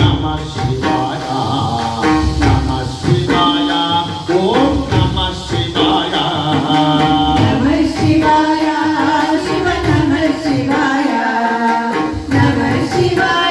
నమః శివాయ. Happy.